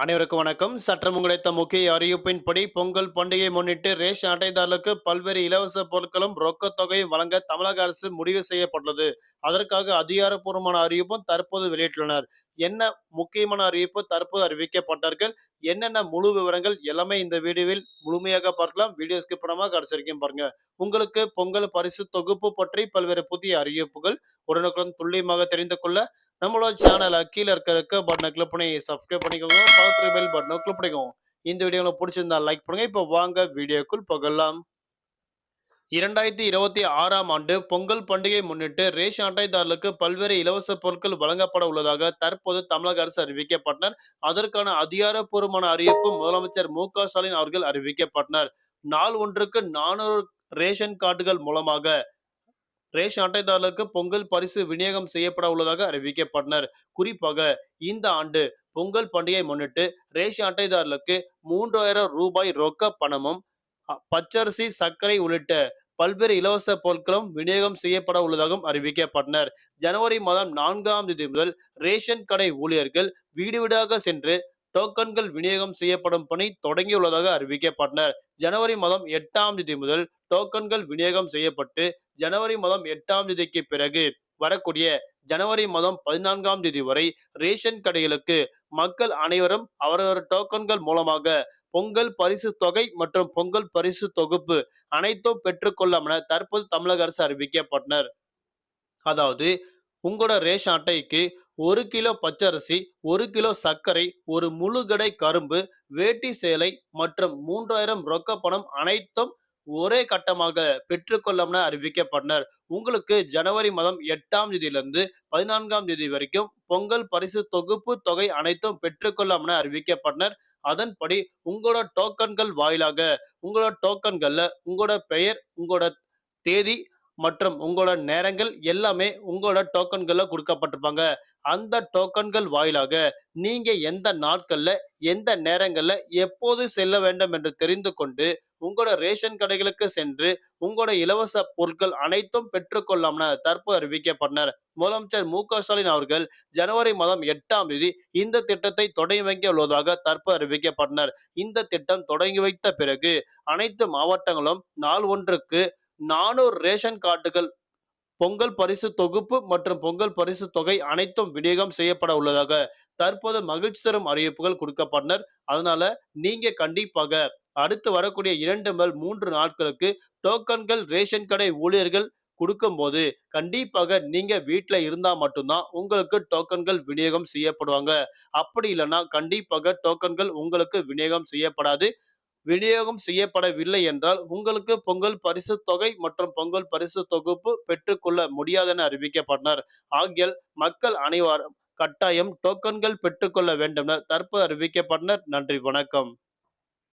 அனைவருக்கும் வணக்கம். சற்றம் கிடைத்த முக்கிய அறிவிப்பின்படி பொங்கல் பண்டிகையை முன்னிட்டு ரேஷன் அட்டைதாரர்களுக்கு பல்வேறு இலவச பொருட்களும் ரொக்க தொகையும் வழங்க தமிழக அரசு முடிவு செய்யப்பட்டுள்ளது. அதற்காக அதிகாரப்பூர்வமான அறிவிப்பும் தற்போது வெளியிட்டுள்ளனர். என்ன முக்கியமான அறிவிப்பு? தற்போது அறிவிக்கப்பட்டார்கள் என்னென்ன முழு விவரங்கள்? எல்லாமே இந்த வீடியோவில் முழுமையாக பார்க்கலாம். வீடியோ ஸ்கிப் கடைசி வரைக்கும் பாருங்க. உங்களுக்கு பொங்கல் பரிசு தொகுப்பு பற்றி பல்வேறு புதிய அறிவிப்புகள் உடனுக்குடன் துல்லியமாக தெரிந்து கொள்ள நம்மளோட சேனலை கீழே இருக்க இருக்க பட்டனை கிளிக் பண்ணி சப்ஸ்கிரைப் பண்ணிக்கோங்க. பக்கத்துல பெல் பட்டனை கிளிக் பண்ணிக்கோங்க. இந்த வீடியோ உங்களுக்கு பிடிச்சிருந்தா லைக் பண்ணுங்க. இப்போ வாங்க வீடியோக்குள் போகலாம். இரண்டாயிரத்தி இருபத்தி ஆறாம் ஆண்டு பொங்கல் பண்டிகையை முன்னிட்டு ரேஷன் அட்டைதாரர்களுக்கு பல்வேறு இலவச பொருட்கள் வழங்கப்பட உள்ளதாக தற்போது தமிழக அரசு அறிவிக்கப்பட்டனர். அதற்கான அதிகாரப்பூர்வமான அறிவிப்பு முதலமைச்சர் மு க ஸ்டாலின் அவர்கள் அறிவிக்கப்பட்டனர். நாள் ஒன்றுக்கு நானூறு ரேஷன் கார்டுகள் மூலமாக ரேஷன் அட்டைதாரர்களுக்கு பொங்கல் பரிசு விநியோகம் செய்யப்பட உள்ளதாக அறிவிக்கப்பட்டனர். குறிப்பாக இந்த ஆண்டு பொங்கல் பண்டிகையை முன்னிட்டு ரேஷன் அட்டைதாரர்களுக்கு மூன்றாயிரம் ரூபாய் ரொக்க பணமும் அ, பச்சரிசி சர்க்கரை உள்ளிட்ட பல்வேறு இலவச பொருட்களும் விநியோகம் செய்யப்பட உள்ளதாகவும் அறிவிக்கப்பட்டனர். ஜனவரி மாதம் நான்காம் தேதி முதல் ரேஷன் கடை ஊழியர்கள் வீடு வீடாக சென்று டோக்கன்கள் விநியோகம் செய்யப்படும் பணி தொடங்கியுள்ளதாக அறிவிக்கப்பட்டனர். ஜனவரி மாதம் எட்டாம் தேதி முதல் டோக்கன்கள் விநியோகம் செய்யப்பட்டு ஜனவரி மாதம் எட்டாம் தேதிக்கு பிறகு வரக்கூடிய ஜனவரி மாதம் பதினான்காம் தேதி வரை ரேஷன் கடைகளுக்கு மக்கள் அனைவரும் அவரவர் டோக்கன்கள் மூலமாக பொங்கல் பரிசு தொகை மற்றும் பொங்கல் பரிசு தொகுப்பு அனைத்தும் பெற்றுக்கொள்ளலாம் என தற்போது தமிழக அரசு அறிவிக்கப்பட்டனர். அதாவது உங்களோட ரேஷன் அட்டைக்கு ஒரு கிலோ பச்சரிசி ஒரு கிலோ சர்க்கரை ஒரு முழுகடை கரும்பு வேட்டி சேலை மற்றும் மூன்றாயிரம் ரொக்க பணம் அனைத்தும் ஒரே கட்டமாக பெற்றுக்கொள்ளம்னு அறிவிக்கப்பட்டனர். உங்களுக்கு ஜனவரி மாதம் எட்டாம் தேதியிலிருந்து பதினான்காம் தேதி வரைக்கும் பொங்கல் பரிசு தொகுப்பு தொகை அனைத்தும் பெற்றுக்கொள்ளம்னு அறிவிக்கப்பட்டனர். அதன்படி உங்களோட டோக்கன்கள் வாயிலாக உங்களோட டோக்கன்கள்ல உங்களோட பெயர் உங்களோட தேதி மற்றும் உங்களோட நேரங்கள் எல்லாமே உங்களோட டோக்கன்களில் கொடுக்கப்பட்டிருப்பாங்க. அந்த டோக்கன்கள் வாயிலாக நீங்க எந்த நாட்கள்ல எந்த நேரங்கள்ல எப்போது செல்ல வேண்டும் என்று தெரிந்து கொண்டு உங்களோட ரேஷன் கடைகளுக்கு சென்று உங்களோட இலவச பொருட்கள் அனைத்தும் பெற்றுக்கொள்ளாம்னு தற்போது அறிவிக்கப்பட்டனர் முதலமைச்சர் மு க ஸ்டாலின் அவர்கள் ஜனவரி மாதம் எட்டாம் தேதி இந்த திட்டத்தை தொடங்கி வைக்க உள்ளதாக தற்போது அறிவிக்கப்பட்டனர் இந்த திட்டம் தொடங்கி வைத்த பிறகு அனைத்து மாவட்டங்களும் நாள் ஒன்றுக்கு நானூறு ரேஷன் கார்டுகள் பொங்கல் பரிசு தொகுப்பு மற்றும் பொங்கல் பரிசு தொகை அனைத்தும் விநியோகம் செய்யப்பட உள்ளதாக தற்போது மகிழ்ச்சி தரும் அறிவிப்புகள் கொடுக்கப்பட்டனர். அதனால நீங்க கண்டிப்பாக அடுத்து வரக்கூடிய இரண்டு முதல் மூன்று நாட்களுக்கு டோக்கன்கள் ரேஷன் கடை ஊழியர்கள் கொடுக்கும்போது கண்டிப்பாக நீங்க வீட்டில் இருந்தா மட்டும்தான் உங்களுக்கு டோக்கன்கள் விநியோகம் செய்யப்படுவாங்க. அப்படி இல்லைன்னா கண்டிப்பாக டோக்கன்கள் உங்களுக்கு விநியோகம் செய்யப்படாது. விநியோகம் செய்யப்படவில்லை என்றால் உங்களுக்கு பொங்கல் பரிசு தொகை மற்றும் பொங்கல் பரிசு தொகுப்பு பெற்றுக்கொள்ள முடியாதென அறிவிக்கப்பட்டனர். ஆகியால் மக்கள் அனைவரும் கட்டாயம் டோக்கன்கள் பெற்றுக்கொள்ள வேண்டும் என தற்போது அறிவிக்கப்பட்டனர். நன்றி வணக்கம்.